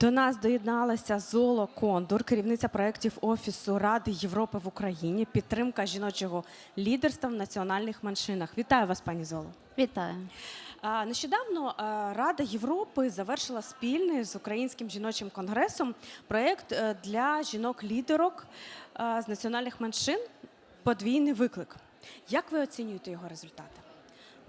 До нас доєдналася Золо Кондур, керівниця проєктів Офісу Ради Європи в Україні, підтримка жіночого лідерства в національних меншинах. Вітаю вас, пані Золо. Вітаю. Нещодавно Рада Європи завершила спільний з Українським жіночим конгресом проєкт е, для жінок-лідерок з національних меншин Подвійний виклик. Як ви оцінюєте його результати?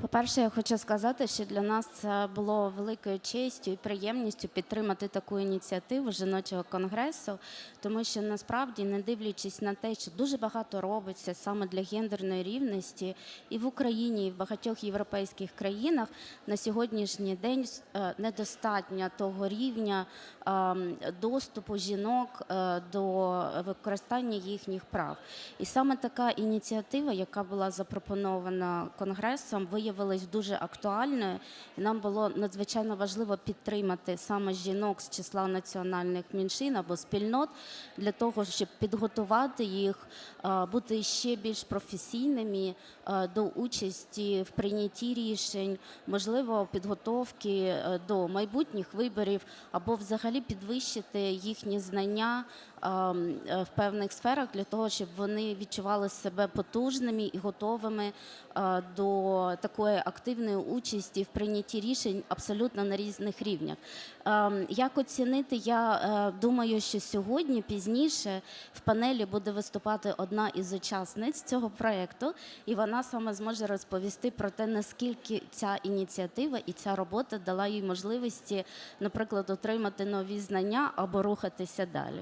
По-перше, я хочу сказати, що для нас це було великою честю і приємністю підтримати таку ініціативу жіночого конгресу, тому що насправді, не дивлячись на те, що дуже багато робиться саме для гендерної рівності і в Україні, і в багатьох європейських країнах, на сьогоднішній день е, недостатньо того рівня е, доступу жінок е, до використання їхніх прав. І саме така ініціатива, яка була запропонована конгресом, виявилась дуже актуальною. І нам було надзвичайно важливо підтримати саме жінок з числа національних меншин або спільнот для того, щоб підготувати їх, бути ще більш професійними е, до участі в прийнятті рішень, можливо, підготовки е, до майбутніх виборів, або взагалі підвищити їхні знання е, в певних сферах для того, щоб вони відчували себе потужними і готовими до такої активної участі в прийнятті рішень абсолютно на різних рівнях. Ем, Як оцінити? Я е, думаю, що сьогодні пізніше в панелі буде виступати одна із учасниць цього проекту, і вона саме зможе розповісти про те, наскільки ця ініціатива і ця робота дала їй можливості, наприклад, отримати нові знання або рухатися далі.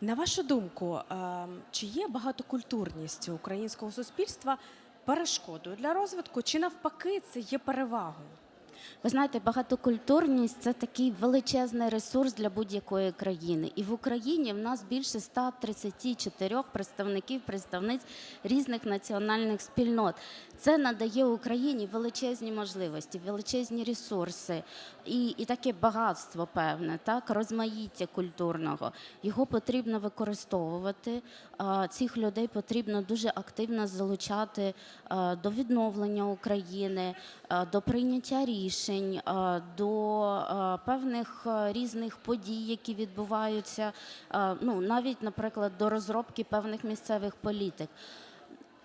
На вашу думку, е, чи є багатокультурність українського суспільства перешкодою для розвитку, чи навпаки це є перевагою? Ви знаєте, багатокультурність це такий величезний ресурс для будь-якої країни. І в Україні в нас більше 134 представників, представниць різних національних спільнот. Це надає Україні величезні можливості, величезні ресурси і, і таке багатство, певне, так розмаїття культурного. Його потрібно використовувати. Цих людей потрібно дуже активно залучати до відновлення України, до прийняття рішень, а, до певних різних подій, які відбуваються. Ну навіть, наприклад, до розробки певних місцевих політик.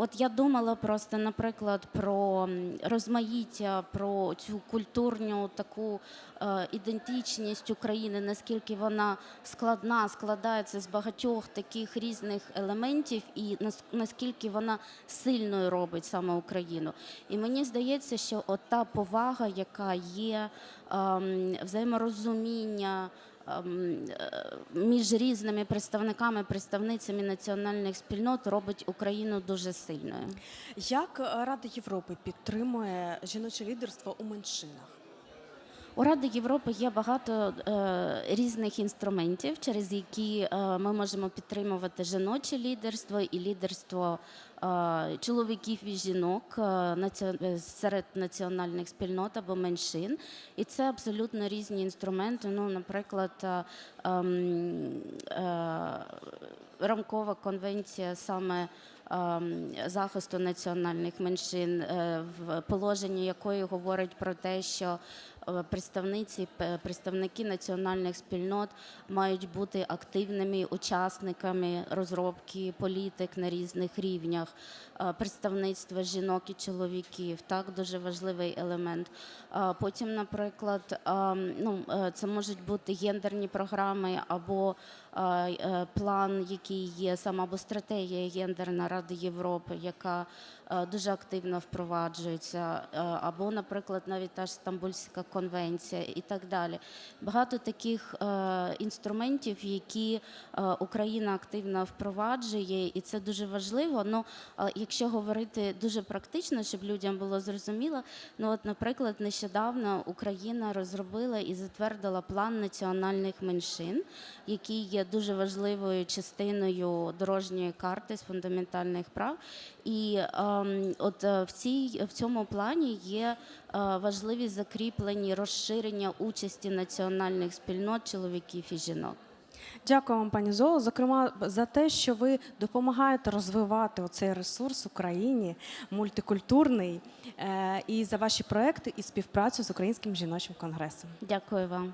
От я думала просто, наприклад, про розмаїття, про цю культурну таку е, ідентичність України, наскільки вона складна, складається з багатьох таких різних елементів, і наскільки вона сильною робить саме Україну. І мені здається, що от та повага, яка є, ем, взаєморозуміння. Ем, е, Між різними представниками, представницями національних спільнот робить Україну дуже сильною. Як Рада Європи підтримує жіноче лідерство у меншинах? У Ради Європи є багато е, різних інструментів, через які е, ми можемо підтримувати жіноче лідерство і лідерство е, чоловіків і жінок е, наці- е, серед національних спільнот або меншин. І це абсолютно різні інструменти. Ну, наприклад, е, ем, е, рамкова конвенція саме ем, захисту національних меншин, е, в положенні якої говорить про те, що представниці, представники національних спільнот мають бути активними учасниками розробки політик на різних рівнях, е, представництва жінок і чоловіків. Так, дуже важливий елемент. Е, Потім, наприклад, ем, ну, е, це можуть бути гендерні програми або е, е, план, який є саме або стратегія гендерна Ради Європи, яка е, дуже активно впроваджується, е, або, наприклад, навіть та ж Стамбульська конвенція і так далі. Багато таких е, інструментів, які е, Україна активно впроваджує, і це дуже важливо. Ну, якщо говорити дуже практично, щоб людям було зрозуміло, ну от, наприклад, нещодавно Україна розробила і затвердила план національних меншин, який є дуже важливою частиною дорожньої карти з фундаментальних прав. І ем, от е, в цій в цьому плані є е, важливі закріплені розширення участі національних спільнот чоловіків і жінок. Дякую вам, пані Золо, зокрема за те, що ви допомагаєте розвивати оцей ресурс Україні, мультикультурний, е, і за ваші проекти і співпрацю з Українським жіночим конгресом. Дякую вам.